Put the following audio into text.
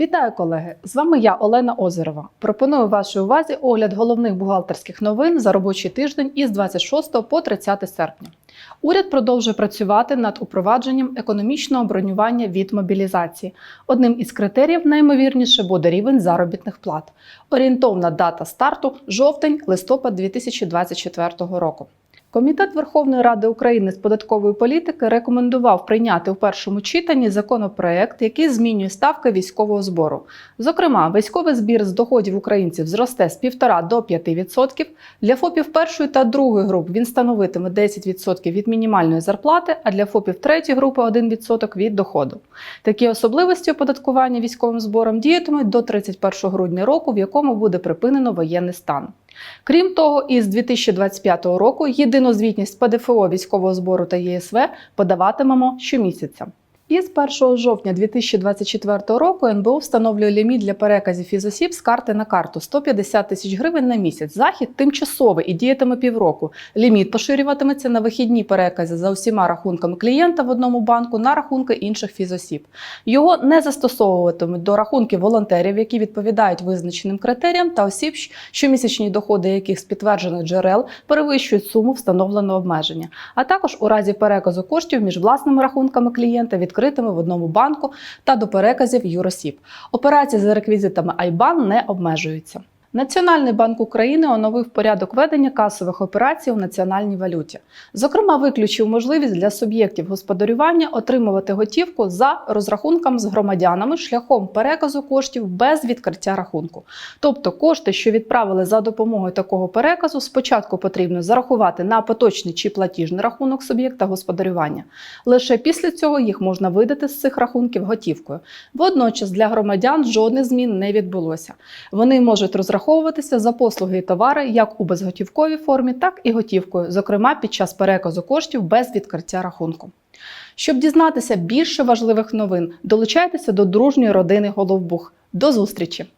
Вітаю, колеги! З вами я, Олена Озерова. Пропоную вашій увазі огляд головних бухгалтерських новин за робочий тиждень із 26 по 30 серпня. Уряд продовжує працювати над упровадженням економічного бронювання від мобілізації. Одним із критеріїв найімовірніше буде рівень заробітних плат. Орієнтовна дата старту жовтень-листопад 2024 року. Комітет Верховної Ради України з податкової політики рекомендував прийняти у першому читанні законопроект, який змінює ставки військового збору. Зокрема, військовий збір з доходів українців зросте з 1,5 до 5%. Для ФОПів першої та другої груп він становитиме 10% від мінімальної зарплати, а для ФОПів третьої групи 1% від доходу. Такі особливості оподаткування військовим збором діятимуть до 31 грудня року, в якому буде припинено воєнний стан. Крім того, із 2025 року єдину звітність ПДФО військового збору та ЄСВ подаватимемо щомісяця. Із 1 жовтня 2024 року НБУ встановлює ліміт для переказів фізосіб з карти на карту 150 тисяч гривень на місяць. Захід тимчасовий і діятиме півроку. Ліміт поширюватиметься на вихідні перекази за усіма рахунками клієнта в одному банку на рахунки інших фізосіб. Його не застосовуватимуть до рахунків волонтерів, які відповідають визначеним критеріям, та осіб, щомісячні доходи яких з підтверджених джерел перевищують суму встановленого обмеження, а також у разі переказу коштів між власними рахунками клієнта відкритими в одному банку та до переказів юросіб. Операції за реквізитами IBAN не обмежуються. Національний банк України оновив порядок ведення касових операцій у національній валюті. Зокрема, виключив можливість для суб'єктів господарювання отримувати готівку за розрахунком з громадянами шляхом переказу коштів без відкриття рахунку. Тобто кошти, що відправили за допомогою такого переказу, спочатку потрібно зарахувати на поточний чи платіжний рахунок суб'єкта господарювання. Лише після цього їх можна видати з цих рахунків готівкою. Водночас для громадян жодних змін не відбулося. Вони можуть розраховуватися за послуги і товари як у безготівковій формі, так і готівкою, зокрема під час переказу коштів без відкриття рахунку. Щоб дізнатися більше важливих новин, долучайтеся до дружньої родини Головбух. До зустрічі!